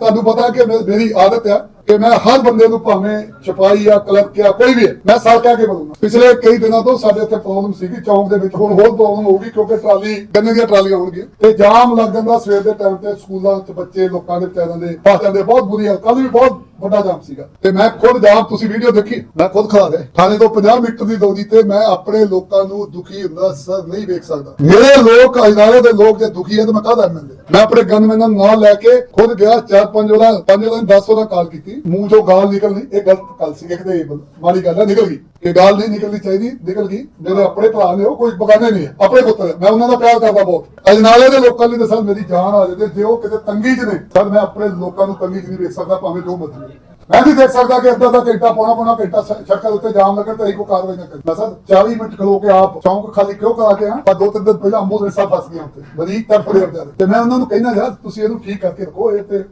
ਤੁਹਾਨੂੰ ਪਤਾ ਕਿ ਮੇਰੀ ਆਦਤ ਹੈ ਕਿ ਮੈਂ ਹਰ ਬੰਦੇ ਨੂੰ ਭਾਵੇਂ ਸਿਪਾਹੀ ਆ, ਕਲਰਕ ਆ, ਕੋਈ ਵੀ ਮੈਂ ਸਰ ਕਹਿ ਕੇ ਬੋਲੂੰਗਾ ਪਿਛਲੇ ਕਈ ਦਿਨਾਂ ਤੋਂ ਸਾਡੇ ਇੱਥੇ ਪ੍ਰੋਬਲਮ ਸੀਗੀ ਚੌਂਕ ਦੇ ਵਿੱਚ, ਹੁਣ ਹੋਰ ਪ੍ਰੋਬਲਮ ਹੋਊਗੀ ਕਿਉਂਕਿ ਟਰਾਲੀ, ਗੰਨੇ ਦੀਆਂ ਟਰਾਲੀਆਂ ਹੋਣਗੀਆਂ। ਤੇ ਜਾਮ ਲੱਗ ਜਾਂਦਾ ਸਵੇਰ ਦੇ ਟਾਈਮ ਤੇ, ਸਕੂਲਾਂ 'ਚ ਬੱਚੇ, ਲੋਕਾਂ ਦੇ ਵਿਚਾਰਿਆਂ ਦੇ ਫਸ ਜਾਂਦੇ, ਬਹੁਤ ਬੁਰੀ ਹਾਲ ਕੱਲ ਵੀ ਬਹੁਤ ਵੱਡਾ ਜਾਮ ਸੀਗਾ। ਤੇ ਮੈਂ ਖੁਦ ਜਾਮ, ਤੁਸੀਂ ਵੀਡੀਓ ਦੇਖੀ? ਮੈਂ ਖੁਦ ਖਾ ਰਿਹਾ। ਥਾਣੇ ਤੋਂ 50 ਮੀਟਰ ਦੀ ਦੂਰੀ ਤੇ ਮੈਂ ਆਪਣੇ ਲੋਕਾਂ ਨੂੰ ਦੁਖੀ ਹੁੰਦਾ ਸਰ ਨਹੀਂ ਵੇਖ ਸਕਦਾ। ਮੇਰੇ ਲੋਕ ਅਜਨਾਲੇ ਦੇ ਲੋਕ ਜੇ ਦੁਖੀ ਹੈ ਤਾਂ ਮੈਂ ਕਾਹਦਾ ਐਮਐਲਏ ਮੈਂ ਆਪਣੇ ਗਨਮੈਨਾਂ ਨੂੰ ਨਾਲ ਲੈ ਕੇ ਖੁਦ ਗਿਆ, ਚਾਰ ਪੰਜ ਵਾਰ ਪੰਜ ਵਾਰ 10 ਵਾਰ ਕਾਲ ਕੀਤੀ। ਮੂੰਹ ਚੋਂ ਗਾਲ ਨਿਕਲਣੀ, ਇਹ ਗਲਤ ਗੱਲ ਸੀ, ਇੱਕ ਮਾੜੀ ਗੱਲ ਹੈ, ਨਿਕਲ ਗਈ। ਇਹ ਗਾਲ ਨਹੀਂ ਨਿਕਲਣੀ ਚਾਹੀਦੀ, ਨਿਕਲ ਗਈ। ਮੇਰੇ ਆਪਣੇ ਭਰਾ ਨੇ, ਉਹ ਕੋਈ ਬਗਾਨੇ ਨਹੀਂ ਆਪਣੇ ਪੁੱਤਰ ਮੈਂ ਉਹਨਾਂ ਦਾ ਪਿਆਰ ਕਰਦਾ ਬਹੁਤ। ਅਜਨਾਲੇ ਦੇ ਲੋਕਾਂ ਲਈ ਤਾਂ ਮੇਰੀ ਜਾਨ ਆ ਜਾਂਦੀ ਜੇ ਉਹ ਕਿਤੇ ਤੰਗੀ 'ਚ ਨੇ, ਸਰ ਮੈਂ ਆਪਣੇ ਲੋਕਾਂ ਨੂੰ ਤੰਗੀ 'ਚ ਨਹੀਂ ਵੇਖ ਸਕਦਾ, ਭਾਵੇਂ ਜੋ ਮਰਜ਼ੀ ਮੈਂ ਨਹੀਂ ਦੇਖ ਸਕਦਾ ਕਿ ਅੱਧਾ ਦਾ ਘੰਟਾ ਪੌਣਾ ਪੌਣਾ ਘੰਟਾ ਸੜਕਾਂ ਉੱਤੇ ਜਾਮ ਲੱਗਣ ਤੇ ਕੋਈ ਕਾਰਵਾਈ ਨਾ ਕਰੇ ਮੈਂ ਸਰ 40 ਮਿੰਟ ਖਲੋ ਕੇ ਆਪ ਚੌਂਕ ਖਾਲੀ ਕਿਉਂ ਕਰਾ ਕੇ ਆ ਪਰ ਦੋ ਤਿੰਨ ਦਿਨ ਪਹਿਲਾਂ ਐਂਬੂਲੈਂਸਾਂ ਫਸ ਗਿਆ ਉੱਤੇ ਮਰੀਜ਼ ਤੜਫ ਰਹੇ। ਤੇ ਮੈਂ ਉਹਨਾਂ ਨੂੰ ਕਹਿੰਦਾ, ਯਾਰ ਤੁਸੀਂ ਇਹਨੂੰ ਠੀਕ ਕਰਕੇ ਰੱਖੋ, ਇਹ ਤੇ